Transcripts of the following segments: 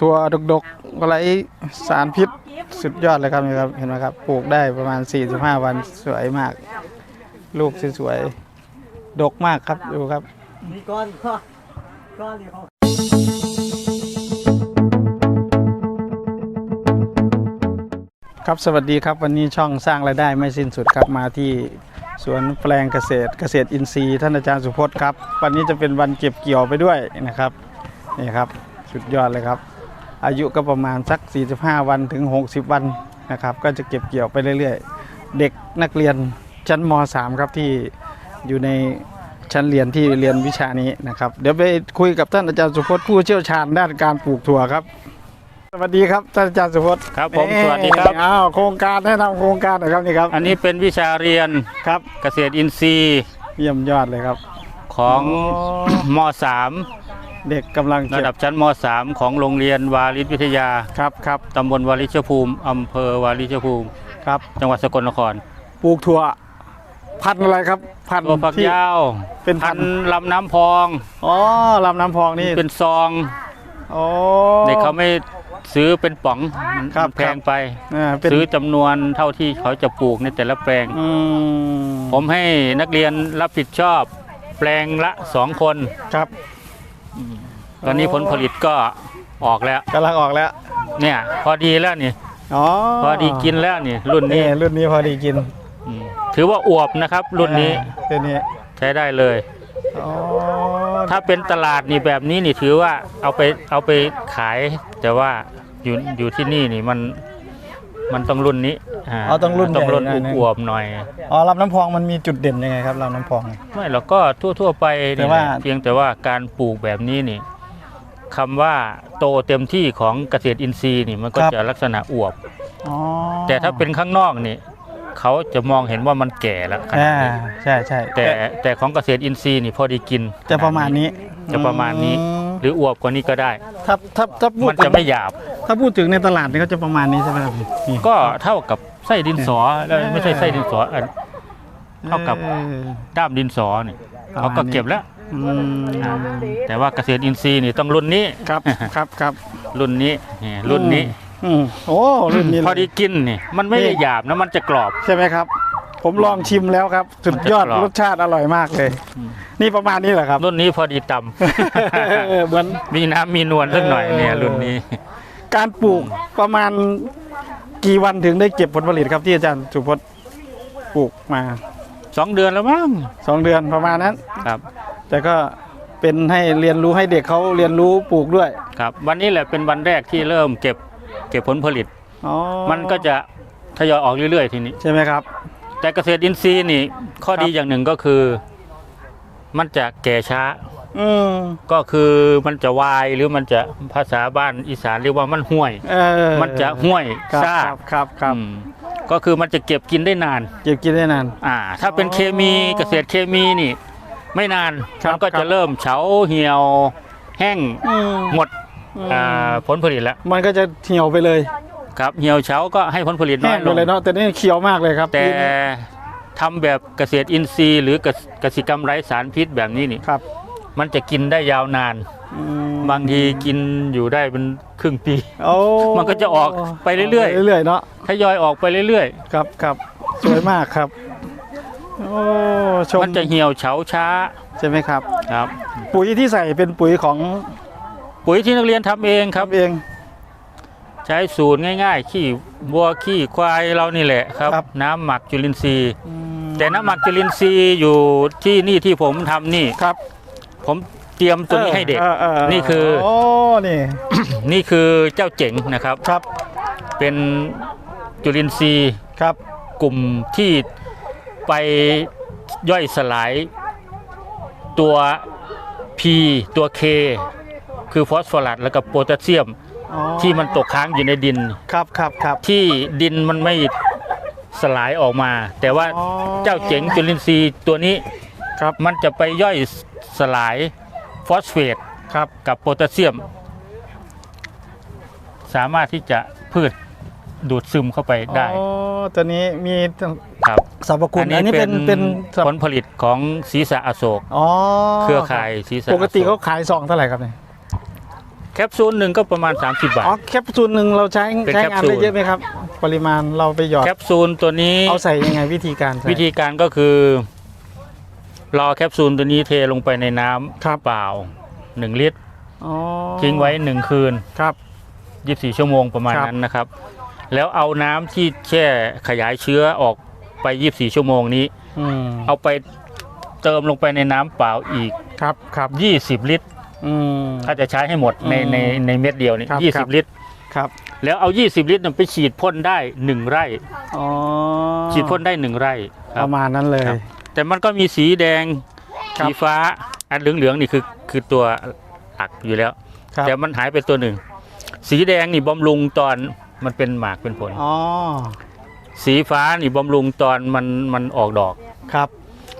ถั่วดกๆอะไรสารพิษสุดยอดเลยครับนี่ครับเห็นไหมครับปลูกได้ประมาณ 45 วันสวยมาก ลูกสวยๆดกมากครับดูครับมีก้อนก็ก้อนเดียวครับสวัสดีครับวันนี้ช่องสร้างรายได้ไม่สิ้นสุดครับมาที่สวนแปลงเกษตรเกษตรอินทรีย์ท่านอาจารย์สุพจน์ครับ วันนี้จะเป็นวันเก็บเกี่ยวไปด้วยนะครับนี่ครับ สุดยอดเลยครับ อายุก็ประมาณสัก 45 วันถึง 60 วันนะครับ ก็จะเก็บเกี่ยวไปเรื่อยๆ เด็กนักเรียนชั้นม .3 ครับที่อยู่ในชั้นเรียนที่เรียนวิชานี้นะครับ เดี๋ยวไปคุยกับท่านอาจารย์สุพจน์ผู้เชี่ยวชาญด้านการปลูกถั่วครับ สวัสดีครับท่านอาจารย์สุพจน์ครับผมเอ่อสวัสดีครับ อ้าวโครงการแนะนำโครงการหน่อยครับนี่ครับอันนี้เป็นวิชาเรียนครับเกษตรอินทรีย์เยี่ยมยอดเลยครับของอ๋อม เด็กกำลัง .3 เก็ระบดับชั้นม .3 ของโรงเรียนวาริศวิทยาครับครับตำบลวาริชภูมิอำเภอวาริชภูมิ ครับจังหวัดสกลนครปลูกถั่วพันธุ์อะไรครับ พันธุ์ตัวฝักที่ ยาวเป็นพัพันนธุ์ ธุ์ลำน้ำพองอ๋อลำน้ำพองนี่เป็นซองโอ้ เด็กเขาไม่ซื้อเป็นป๋องมันครับ แพงไป อ่าเป็นซื้อจำนวนเท่าที่เขาจะปลูกในแต่ละแปลง อืมผมให้นักเรียนรับผิดชอบ แปลงละสองคน ครับ ตอนนี้ผลผลิตก็ออกแล้ว กำลังออกแล้ว เนี่ย พอดีแล้วนี่อ๋อพอดีกินแล้วนี่ รุ่นนี่นี้รุ่นนี้พอดีกินอืมถือว่าอวบนะครับ รุ่นนี้อ่าตัวนี้ใช้ได้เลย อ๋อถ้าเป็นตลาดนี่แบบนี้นี่ถือว่าเอาไปเอาไปขาย แต่ว่าอยู่อยู่ที่นี่นี่มัน มันต้องรุ่นนี้าเอาต้องรุ่นต้องรุ่นใหญ่หน่อยอวบๆหน่อย อ๋อลำน้ำพองมันมีจุดเด่นยังไงครับลำน้ำพอง ไม่หรอกก็ทั่ว ๆ ไปแต่นี่ว่าแหละเพียงแต่ว่าการปลูกแบบนี้นี่คำว่าโตเต็มที่ของเกษตรอินทรีย์นี่มันก็จะลักษณะอวบ อ๋อแต่ถ้าเป็นข้างนอกนี่เขาจะมองเห็นว่ามันแก่แล้วขนาอ่าดนี้ใช่ใช่แต่แต่ของเกษตรอินทรีย์นี่พอดีกินจะประมาณนี้จะประมาณนี้ อืม หรืออวบกว่านี้ก็ได้ ถ้าถ้าถ้าพูดมันจะไม่หยาบ ถ้าพูดถึงในตลาดนี่ก็จะประมาณนี้ใช่ไหมครับนี่ก็เท่ากับไส้ดินสอแล้วไม่ใช่ไส้ดินสออัน เท่ากับ ออ ด้ามดินสอนี่ประมาณเขาก็เก็บแล้ว อืมอ่าแต่ว่าเกษตรอินทรีย์นี่ต้องรุ่นนี้ครับครับครับรุ่นนี้นี่รุ่นนี้อืมโอ้รุ่นนี้พอดีกินนี่มันไม่นี่ได้หยาบนะมันจะกรอบ ใช่ไหมครับ ผมลองชิมแล้วครับ สุดยอดมันจะกรอบ รสชาติอร่อยมากเลย นี่ประมาณนี้แหละครับ รุ่นนี้พอดีตเออเหมือนำ มีน้ำมีนวลสักหน่อยเนี่ยรุ่นนี้ การปลูกประมาณกี่วันถึงได้เก็บผลผลิตครับที่อาจารย์สุพจน์ปลูกมาสองเดือนแล้วมั้งสองเดือนประมาณนั้น ครับ แต่ก็เป็นให้เรียนรู้ให้เด็กเขาเรียนรู้ปลูกด้วยครับ วันนี้แหละเป็นวันแรกที่เริ่มเก็บเก็บผลผลิต อ๋อมันก็จะทยอยออกเรื่อยๆทีนี้ ใช่ไหมครับ แต่เกษตรอินทรีย์นี่ข้อครับดีอย่างหนึ่งก็คือ มันจะแก่ช้า อืมก็คือมันจะวายหรือมันจะภาษาบ้านอีสานเรียกว่ามันห่วย เออมันจะห่วยครับซ่าครับครับครับอืมก็คือมันจะเก็บกินได้นาน เก็บกินได้นาน อ่า ถ้าเป็นเคมีอ๋อเกษตรเคมีนี่ ไม่นานครับมันก็ครัจะบ เริ่มเฉาเหี่ยว แห้งอืมหมดอืมอ่าผลผลิตแล้วมันก็จะเหี่ยวไปเลย ครับเหี่ยวเฉาก็ให้ผลผลิตน้แห้องยไปลงเลยเนาะแต่นี่เขียวมากเลยครับแต่ทำแบบเกษตรอินทรีย์ หรือเกษกสิกรรมไร้สารพิษแบบนี้นี่ ครับมันจะกินได้ยาวนาน อืมบางทีกินอยู่ได้เป็นครึ่งปี โอ้มันก็จะออกไปเรื่อยๆเรื่อยๆเนาะทยอยออกไปเรื่อยครับครับสวยมากครับโอ้ชมๆ มันจะเหี่ยวเฉาช้าใช่ไหมครับ ครับ ปุ๋ยที่ใส่เป็นปุ๋ยของปุ๋ยที่นักเรียนทำเองครับเอง ใช้สูตรง่าย ๆ ขี้วัวขี้ควายเรานี่แหละครับ ครับ น้ำหมักจุลินทรีย์อืมแต่น้ำหมักจุลินทรีย์อยู่ที่นี่ที่ผมทำนี่ ครับผมเตรียมตัวนี้ให้เด็ก ออออนี่คือ โอ้นี่นี่คือเจ้าเจ๋งนะครับ ครับเป็นจุลินทรีย์ครับกลุ่มที่ไปย่อยสลายตัว P ตัว K คือฟอสฟอรัสแล้วก็โพแทสเซียม อ๋อที่มันตกค้างอยู่ในดิน ครับครับครับ ที่ดินมันไม่สลายออกมา แต่ว่าอ๋อ เจ้าเจ๋งจุลินทรีย์ตัวนี้ครับมันจะไปย่อยสลายฟอสเฟตครับกับโพแทสเซียม สามารถที่จะพืชดูดซึมเข้าไปได้อ๋อตัวนี้มีครับสรรพคุณอันนี้เป็นเป็นสรรผพลผลิตของศีรษะอโศก อ๋อเครือข่ายศีรษะปกติอโศเขาขายซองเท่าไหร่ครับเนี่ย แคปซูลหนึ่งก็ประมาณ 30 บาท อ๋อแคปซูลหนึ่งเราใช้เป็นใช้แคปงานซูลได้เยอะไหมครับ ปริมาณเราไปหยอดแคปซูลตัวนี้เอาใส่ยังไงวิธีการใส่วิธีการก็คือ รอแคปซูลตัวนี้เทลงไปในน้ำครับเปล่า 1 ลิตร อ๋อทิ้งไว้ 1 คืน ครับ 24 ชั่วโมงประมาณครับ นั้นนะครับ แล้วเอาน้ำที่แช่ขยายเชื้อออกไป 24 ชั่วโมงนี้ อืมเอาไปเติมลงไปในน้ำเปล่าอีก ครับครับ 20 ลิตร อืม ถ้าจะใช้ให้หมดในอืมในในเม็ดเดียวนี่ครับครับ20ลิตร ครับแล้วเอา 20 ลิตรนั้นไปฉีดพ่นได้1ไร่ อ๋อฉีดพ่นได้1ไร่คปรับ ระมาณนั้นเลย ครับ แต่มันก็มีสีแดงครับ สีฟ้า อันเหลืองๆนี่คือคือตัวหลักอยู่แล้ว ครับแต่มันหายไปตัวหนึ่ง สีแดงนี่บำรุงตอนมันเป็นหมากเป็นผล อ๋อสีฟ้านี่บำรุงตอนมันมันออกดอก ครับ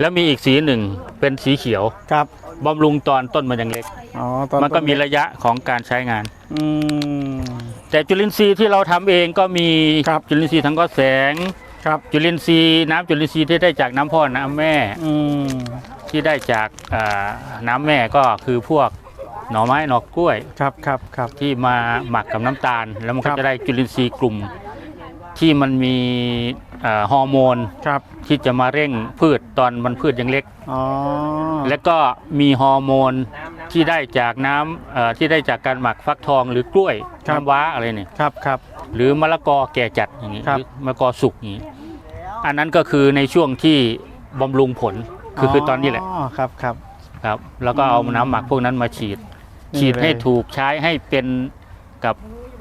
แล้วมีอีกสีหนึ่งเป็นสีเขียว ครับ บำรุงตอนต้นมันยังเล็ก อ๋อตอนมันก็มีระยะของการใช้งาน อืม แต่จุลินทรีย์ที่เราทำเองก็มีครับ จุลินทรีย์ทั้งก็แสง ครับจุลินทรีย์น้ำจุลินทรีย์ที่ได้จากน้ำพ่อน้ำแม่อืมที่ได้จากอ่าน้ำแม่ก็คือพวกหน่อไม้หน่อกล้วย ครับครับครับ ที่มาหมักกับน้ำตาล แล้วมันครัก็บจะได้จุลินทรีย์กลุ่ม ที่มันมี อ่าฮอร์โมนครับที่จะมาเร่งพืชตอนมันพืชยังเล็ก อ๋อและก็มีฮอร์โมนที่ได้จากน้ำเอ่อที่ได้จากการหมักฟักทองหรือกล้วยน้ำว้าอะไรเนี่ยครับครับ หรือมะละกอแก่จัดอย่างนี้ครับหรือมะละกอสุกอย่างนี้อันนั้นก็คือในช่วงที่บำรุงผลคือคือตอนนี้แหละอ๋อครับครับ ครับแล้วก็เอาน้ำหมักพวกนั้นมาฉีด นี่ฉีดให้เลย ถูกใช้ให้เป็นกับ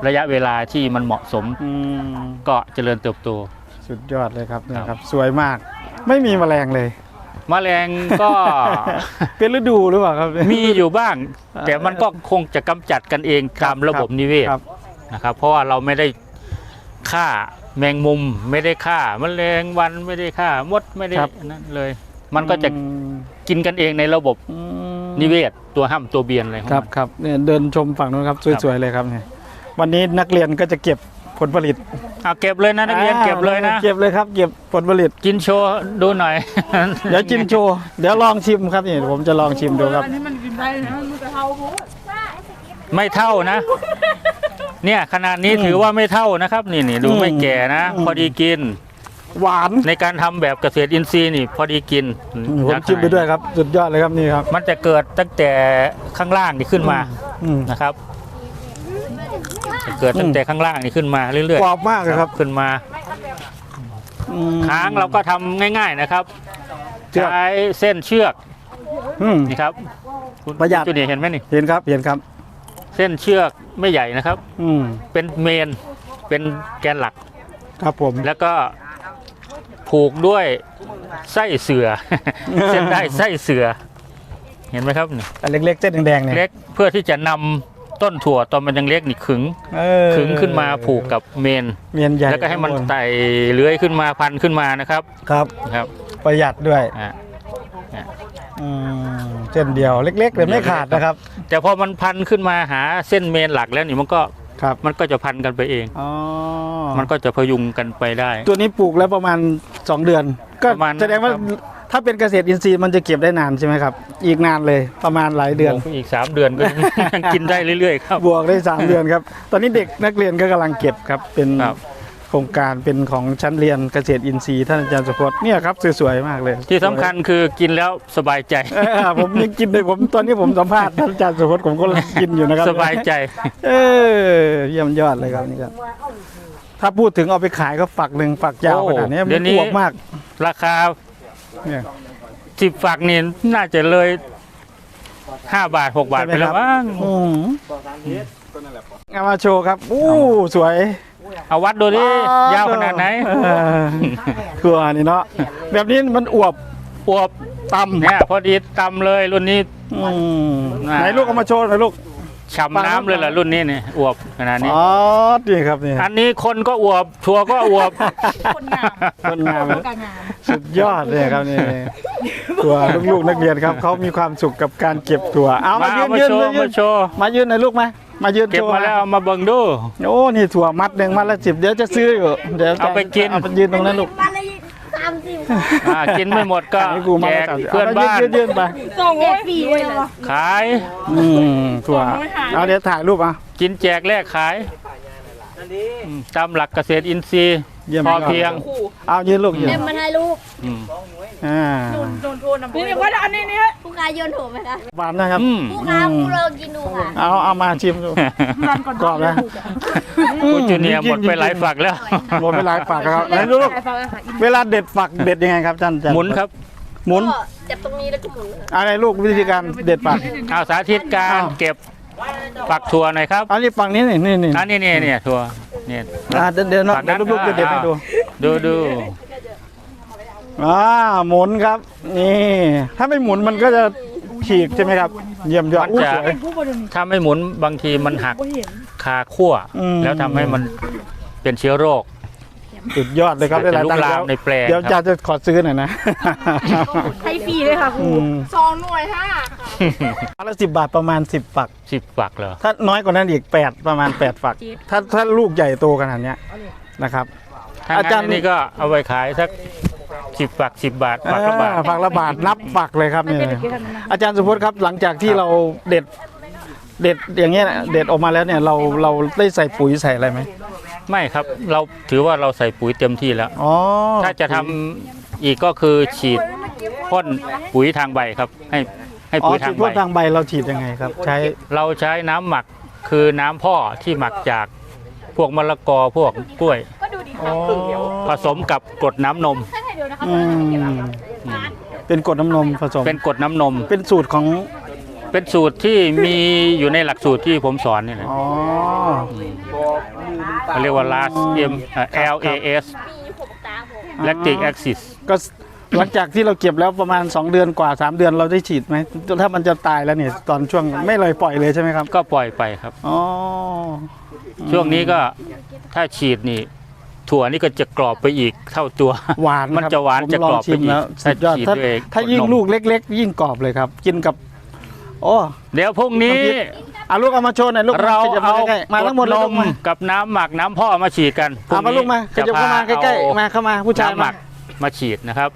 ระยะเวลาที่มันเหมาะสมอืมก็เจริญเติบโต สุดยอดเลยครับเนี่ยครับครับ สวยมาก ไม่มีแมลงเลยมแมลงก็ เป็นฤดูหรือเปล่าครับ มีอยู่บ้างอ่าแต่มันก็คงจะกำจัดกันเองครับตามระบบนิเวศครับนะครับ เพราะว่าเราไม่ได้ฆ่าแมงมุม ไม่ได้ฆ่าแมลงวันไม่ได้ฆ่ามดไม่ได้ครับนั่นเลย มันก็จะอืมกินกันเองในระบบอืมนิเวศ ตัวห้ำตัวเบียนอะไรของครับมันครับเนี่ยเดินชมฝั่งนู้นครับครับสวยๆเลยครับเนี่ยวันนี้นักเรียนก็จะเก็บ ผลผลิตเอาเก็บเลยนะนักเรียนอ่าเก็บเลยนะ เก็บเลยครับ เก็บผลผลิต กินโชว์ดูหน่อย เดี๋ยวกินโชว์ เดี๋ยวลองชิมครับนี่ผมจะลองชิมดูครับ อันนี้มันกินได้นะมันจะเท่าพูดไม่เท่านะ เนี่ยขนาดนี้อืมถือว่าไม่เท่านะครับ นี่นี่ดูอืมไม่แก่นะอืมพอดีกิน หวานในการทำแบบเกษตรอินทรีย์นี่ พอดีกินผมชิมไปด้วยครับ สุดยอดเลยครับนี่ครับ มันจะเกิดตั้งแต่ข้างล่างนี่ขึ้นมาอืมนะครับ จะเกิดตั้งแต่ข้างล่างนี่ขึ้นมาเรื่อยกรอบมากเลยครับ ขึ้นมา อืมค้างเราก็ทำง่าย ๆนะครับ เชือกใช้เส้นเชือกอืม นี่ครับคุณประหยัด จุนี่เห็นไหมนี่ เห็นครับเห็นครับ เส้นเชือกไม่ใหญ่นะครับ อืมเป็นเมนเป็นแกนหลัก ครับผม แล้วก็ผูกด้วยไส้เสือ เส้นได้ไส้เสือ เห็นไหมครับนี่อันเล็กๆเส้นแดงๆเนี่ยเล็กเพื่อที่จะนำ ต้นถั่วตอนมันยังเล็กนี่ขึงเออขึงขึ้นมาผูกกับเมน เมียนใหญ่แล้วก็ให้มันข้างบไต่เลื้อยขึ้นมาพันขึ้นมานะครับครับ นะครับประหยัดด้วยอ่าอืมเส้นเดียวเล็กๆแต่ไม่ขาดนะครับแต่พอมันพันขึ้นมาหาเส้นเมนหลักแล้วนี่มันก็ครับมันก็จะพันกันไปเอง อ๋อมันก็จะพยุงกันไปได้ ตัวนี้ปลูกแล้วประมาณ 2 เดือน ก็ประมาณแสดงว่าครับ ถ้าเป็นเกษตรอินทรีย์มันจะเก็บได้นานใช่ไหมครับ อีกนานเลยประมาณหลายเดือนบวกไปอีก 3 เดือนก็ยังกินได้เรื่อยๆครับ บวกได้ 3 เดือนครับ ตอนนี้เด็กนักเรียนก็กำลังเก็บครับ เป็นครับโครงการเป็นของชั้นเรียนเกษตรอินทรีย์ท่านอาจารย์สุพจน์เนี่ยครับสวยๆมากเลย ที่สำคัญคือกินแล้วสบายใจเออผมยังกินเลยผมตอนนี้ผมสัมภาษณ์ท่านอาจารย์สุพจน์ผมก็กินอยู่นะครับสบายใจ เออเยี่ยมยอดเลยครับนี่ครับถ้าพูดถึงเอาไปขายก็ฝักหนึ่งฝักยาวโอ้ขนาดนี้เดี๋มัยวนนี้อวบมาก ราคา เนี่ย สิบฝักนี่น่าจะเลยห้าบาทหกบาทใช่ไปไหมแล้วครับมั้งอืมเอามาโชว์ครับอู้สวยเอาวัดดูดิยาวขนาดไหนเออตัวนี่เนาะแบบนี้มันอวบอวบต่ำเนี่ยพอดีตำเลยรุ่นนี้อืมอ่าไหนลูกเอามาโชว์หน่อยลูก ฉ่ำน้ำเลยเหรอรุ่นนี้เนี่ยอวบขนาดนี้ อ๋อนี่ครับนี่ อันนี้คนก็อวบทัวร์ก็อวบ คนงามคนงามคนงาม สุดยอดเลยครับนี่ ตัวลูกๆนักเรียนครับเขามีความสุขกับการเก็บตัว เอามามายืเอานมายืนโชว์มายืมานโชว์มายืนหน่อยลูกมามายืนเก็บโชว์มาแล้วเอามาเบิ่งดู โอ้นี่ถั่วมัดหนึ่งมัดละสิบเดี๋ยวจะซื้ออยู่เดี๋ยวจะเอาไปกิน เอาไปยืนตรงนั้นลูก มาเลยสามสิบ อ่ากินไม่หมดก็ให้กูมาแจกสามสิบเพื่อนบ้าน ยืนๆไปสองร้อยปีเลยเหรอขาย อืมถั่วเอาเดี๋ยวถ่ายรูปอะกินแจกแลกขายอันนี้อืมตามหลักเกษตรอินทรีย์ เยี่ยมพอเพียง เอายืนลูกยืนเอ็มมาถ่ายรูปอืมอ่าโดนโทษนะนี่เดี๋ยวว่าอันนี้เนี่ยผู้ค้าโยนถูกไหมคะหวานนะครับ อืมผู้ค้าผู้เรากินดูค่ะเอาเอามาชิมดูรันก่อนกรอบนะคุณจูเนียร์หมดไปหลายฝักแล้ว หมดไปหลายฝักครับไหนดูลูกใครฟังอะค่ะอินเวลาเด็ดฝักเด็ดยังไงครับจันจันหมุนครับหมุนก็จับตรงนี้แล้วก็หมุนเลยอะไรลูกวิธีการเด็ดฝัก เอาสาธิตการอ้าว เก็บฝักถั่วหน่อยครับ อันนี้ฝั่งนี้นี่นี่นี่อันนี้เนี่ยเนี่ยถั่ว เนี่ยอ่าเดี๋ยวเดี๋ยวเนาะฝั่งนั้เดี๋ยนวลูกๆเด็ดๆให้ดู ดูดูอ่าหมุนครับ นี่ ถ้าไม่หมุนมันก็จะฉีกใช่ไหมครับ เยี่ยมยอดอุ้ยสวย ผู้บริหารถ้าไม่หมุนบางทีมันหักก็เห็น คาขั้วอืม แล้วทำให้มันเป็นเชื้อโรค สุดยอดเลยครับได้หลายตังค์เป็นลูกลามในแปลงเดี๋ยวครัจะบจะขอซื้อหน่อยนะให้ฟรีเลยค่ะครูอืมสองหน่วยห้าอันละสิบบาทประมาณสิบฝักสิบฝักเหรอถ้าน้อยกว่านั้นอีกแปดประมาณแปดฝัก ถ้าถ้าลูกใหญ่โตขนาดเนี้ยนะครับถ้าอาจารงั้ย์นนี่ก็เอาไปขายสักสิบฝักสิบบาทฝักละบาทอ่ฝักละบาทนับฝักเลยครับเนี่ยอาจารย์สุพจน์ครับหลังจากที่เราเด็ดเด็ดอย่างเงี้ยนะเด็ดออกมาแล้วเนี่ยเราเราได้ใส่ปุ๋ยใส่อะไรไหม ไม่ครับเราถือว่าเราใส่ปุ๋ยเต็มที่แล้ว อ๋อถ้าจะทำอีกก็คือฉีดพ่นปุ๋ยทางใบครับ ให้ให้อ๋อปุ๋ยฉีทาดงพ่ใบนทางใบเราฉีดยังไงครับ ใช้เราใช้น้ำหมักคือน้ำพ่อที่หมักจากพวกมะละกอพวกกล้วยอ๋อผสมกับกรดน้ำนมอืมเป็นกรดน้ำนมผสมเป็นกรดน้ำนม เป็นสูตรของเป็นสูตรที่มีอยู่ในหลักสูตรที่ผมสอนนี่แหละอ๋อ เขาเรียกว่า last m เอ่อ L A S มีผมตาผม lactic acid ก็หลังจากที่เราเก็บแล้วประมาณ 2 เดือนกว่า 3 เดือนเราได้ฉีดไหมถ้ามันจะตายแล้วเนี่ยตอนช่วงไม่เลยปล่อยเลยใช่ไหมครับก็ปล่อยไปครับ อ๋อช่วงนี้ก็ถ้าฉีดนี่ ถั่วนี่ก็จะกรอบไปอีกเท่าตัว หวานมันครับจะหวานผมจะกรอบลงชิมไปอีกแล้วสุดยอดถ้าฉีดถ้าด้วยถ้ายิ่งกดนมลูกเล็ก ๆ ยิ่งกรอบเลยครับ กินกับ โอ้ เดี๋ยวพรุ่งนี้เอาลูกเอามาโชว์หน่อยลูกเราขยับเอาใกล้ๆมาทั้งหมดนเลยลูมกมากับน้ำหมักน้ำพ่อมาฉีดกันพรุ่เอางมานี้ลูกมาขยับเข้ามาใกล้เอๆมาเข้ามาผู้ชายน้ำหมามักมาฉีดนะครับ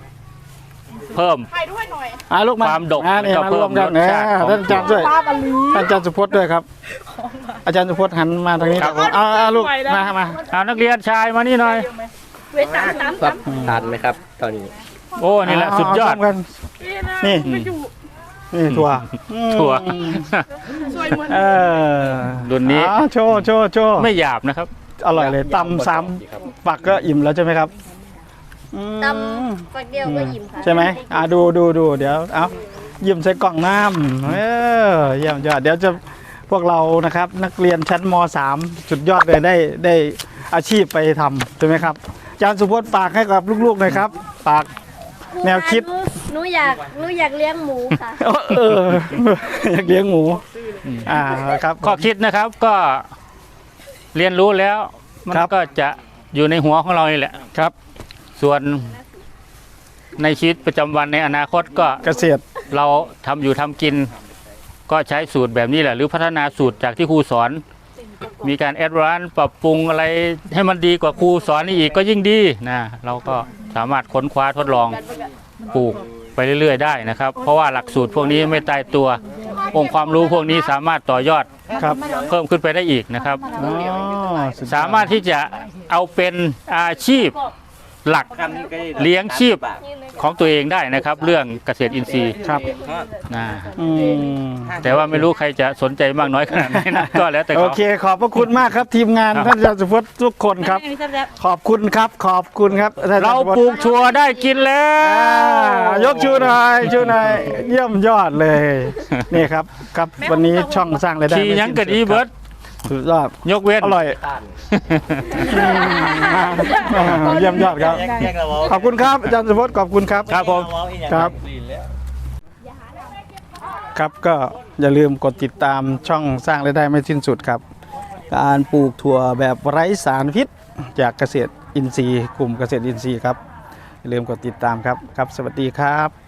เพิ่มไปด้วยหน่อยอ่าลูกมาความดกอ่าเนี่ยแล้วก็มารวมกันเพิ่เนี่ยมรสชาติของ ท่านอาจารย์ด้วย ป้าบัลลีท่านอาจารย์สุพจน์ด้วยครับ อาจารย์สุพจน์หันมาทางนี้ครับเอาเอาลูกไปแล้วมามาเอานักเรียนชายมานี่หน่อย เวทสามสามครับทานไหมครับ ตอนนี้ โอ้นี่แหละเาสุดยอด เาร่วมกันนี่ ไม่อยู่ นี่ถั่วถั่วอืมสวยเหมือนเออรุ่นนี้อ๋อโชว์โชว์โชว์ไม่หยาบนะครับ อร่อยเลยตำสามฝักก็อิ่มแล้วใช่ไหมครับอืมตำฝักเดียวก็อิ่มค่ะใช่ไหมอ่าดูดูดูเดี๋ยวเอายิ้มใส่กล่องน้ำเออเยี่ยมยอดเดี๋ยวจะพวกเรานะครับ นักเรียนชั้นม .3 สุดยอดเลยได้ได้อาชีพไปทำใช่ไหมครับอาจารย์สุพจน์ฝากให้กับลูกๆหน่อยครับฝากแนวคิด หนูอยากหนูอยากเลี้ยงหมูค่ะ เอออยากเลี้ยงหมู อ่าครับ ข้อคิดนะครับก็เรียนรู้แล้ว มันครับ ก็จะอยู่ในหัวของเรานี่แหละ ครับ ส่วนในชีวิตประจำวันในอนาคตก็เกษตรเราทำอยู่ทำกิน ก็ใช้สูตรแบบนี้แหละ หรือพัฒนาสูตรจากที่ครูสอน มีการแอดวานซ์ปรับปรุงอะไรให้มันดีกว่าครูสอนนี่อีกก็ยิ่งดีนะเราก็สามารถค้นคว้าทดลองปลูกไป เรื่อยๆได้นะครับ เพราะว่าหลักสูตรพวกนี้ไม่ตายตัว องค์ความรู้พวกนี้สามารถต่อยอดครับเพิ่มขึ้นไปได้อีกนะครับ อ๋อสุดยอด สามารถที่จะเอาเป็นอาชีพ หลักเลี้ยงชีพของตัวเองได้นะครับ เรื่องเกษตรอินทรีย์ครับนะอืมแต่ว่าไม่รู้ใครจะสนใจมากน้อยขนาดไหนนะก็แล้วแต่โอเขาเค ขอบพระคุณมากครับทีมงานครับท่านอาจารย์สุพจน์ทุกคนครับอันนี้แซ่บขอบคุณครับ ขอบคุณครับท่านอาจารเราย์สุพจน์ปลูกชัวร์ได้กินแล้อ่าว ยกชูหน่อยชูหน่อยเยี่ยมยอดเลย นี่ครับ ครับวันนี้ช่องสร้างรายได้ขี่ยังกะดีเบิร์ด สุดยอดยกเว้น อร่อยอืมอ่าเยี่ยมยอดครับ แยกเราเอาขอบคุณครับอาจารย์สุพจน์ขอบคุณครับ ครับผมเอาอีกอย่างครับ ลีนแล้ว ครับก็อย่าลืมกดติดตามช่องสร้างรายได้ไม่สิ้นสุดครับ การปลูกถั่วแบบไร้สารพิษ จากเกษตรอินทรีย์ กลุ่มเกษตรอินทรีย์ครับ อย่าลืมกดติดตามครับครับ สวัสดีครับ